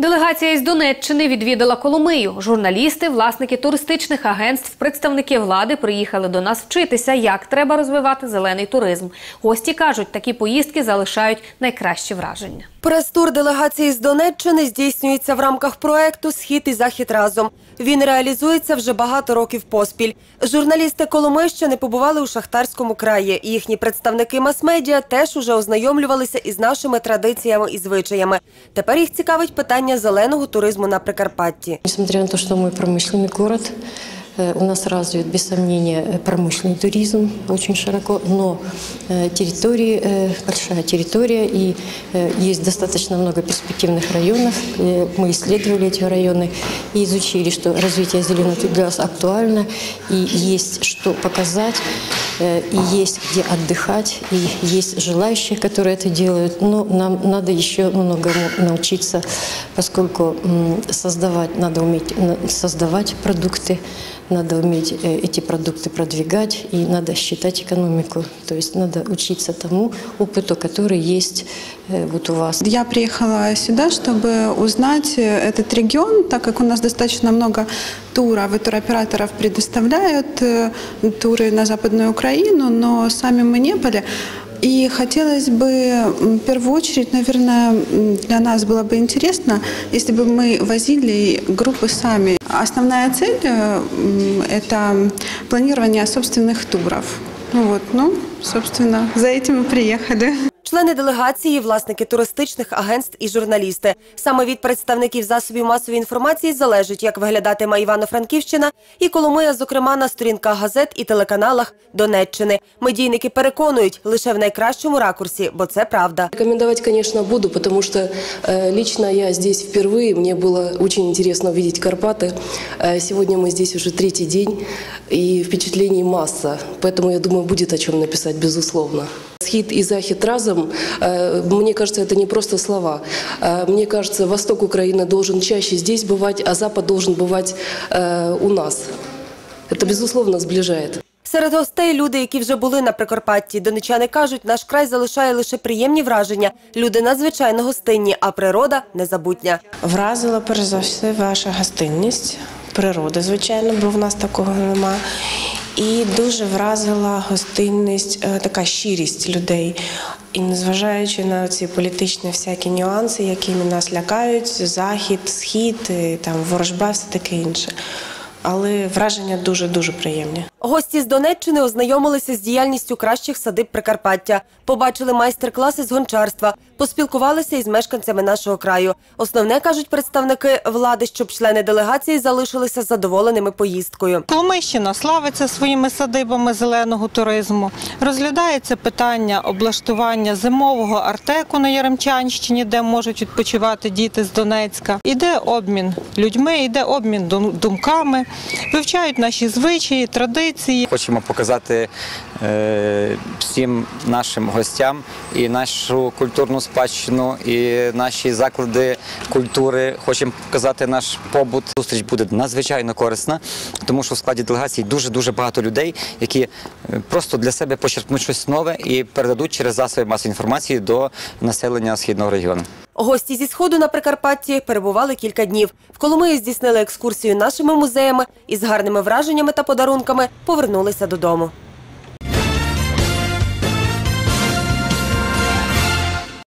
Делегація із Донеччини відвідала Коломию. Журналісти, власники туристичних агентств, представники влади приїхали до нас вчитися, як треба розвивати зелений туризм. Гості кажуть, такі поїздки залишають найкращі враження. Прес-тур делегації з Донеччини здійснюється в рамках проекту Схід і захід разом. Він реалізується вже багато років поспіль. Журналісти Коломийщини побували у Шахтарському краї. Їхні представники мас-медіа теж уже ознайомлювалися із нашими традиціями і звичаями. Тепер їх цікавить питання зеленого туризму на Прикарпатті. Несмотря на то, что мы промышленный город, э, у нас развит, без сомнения, э, промышленный туризм очень широко, но э, территории, э, большая территория и э, есть достаточно много перспективных районов. Э, Мы исследовали эти районы и изучили, что развитие зеленого нас актуально и есть что показать, э, и есть где отдыхать, и есть желающие, которые это делают. Но нам надо еще многому научиться, поскольку создавать, надо уметь создавать продукты, надо уметь э, эти продукты продвигать, и надо считать экономику. То есть надо учиться тому опыту, который есть э, вот у вас. Я приехала сюда, чтобы узнать э, этот регион, так как у нас достаточно много туров, и туроператоров предоставляют э, туры на Западную Украину, но сами мы не были. И хотелось бы, в первую очередь, наверное, для нас было бы интересно, если бы мы возили группы сами. Основная цель э, это планирование собственных туров. Ну вот, ну, собственно, за этим мы приехали. Члени делегації, власники туристичних агентств і журналісти. Саме від представників засобів масової інформації залежить, як виглядатиме Івано-Франківщина і Коломия, зокрема на сторінках газет і телеканалах Донеччини. Медійники переконують лише в найкращому ракурсі, бо це правда. Рекомендовать, конечно, буду, потому что э, лично я здесь впервые, мне было очень интересно увидеть Карпаты. Э, сегодня мы здесь уже третий день, и впечатлений масса, поэтому я думаю, будет о чем написать, безусловно. Схід и захід разом, э, мне кажется, это не просто слова. Э, мне кажется, восток Украины должен чаще здесь бывать, а запад должен бывать э, у нас. Это, безусловно, сближает. Серед гостей люди, які вже були на Прикарпатті. Донечани кажуть, наш край залишає лише приємні враження. Люди надзвичайно гостинні, а природа незабутня. Вразила перш за все ваша гостинність, природа, звичайно, бо в нас такого нема. І дуже вразила гостинність, е, така щирість людей. І незважаючи на ці політичні всякі нюанси, якими нас лякають, захід, схід, там ворожба, все таке інше. Але враження дуже дуже приємні. Гості з Донеччини ознайомилися з діяльністю кращих садиб Прикарпаття, побачили майстер-класи з гончарства, поспілкувалися із мешканцями нашого краю. Основне кажуть представники влади, щоб члени делегації залишилися задоволеними поїздкою. Коломийщина славиться своїми садибами зеленого туризму. Розглядається питання облаштування зимового артеку на Яремчанщині, де можуть відпочивати діти з Донецька. Іде обмін людьми, іде обмін дум- думками, вивчають наші звичаї, традиції. Хочемо показати е, всім нашим гостям і нашу культурну спадщину, і наші заклади культури. Хочемо показати наш побут. Зустріч буде надзвичайно корисна, тому що в складі делегації дуже дуже багато людей, які е, просто для себе почерпнуть щось нове і передадуть через засоби масової інформації до населення східного регіону. Гості зі сходу на Прикарпатті перебували кілька днів. В Коломиї здійснили екскурсію нашими музеями і з гарними враженнями та подарунками повернулися додому.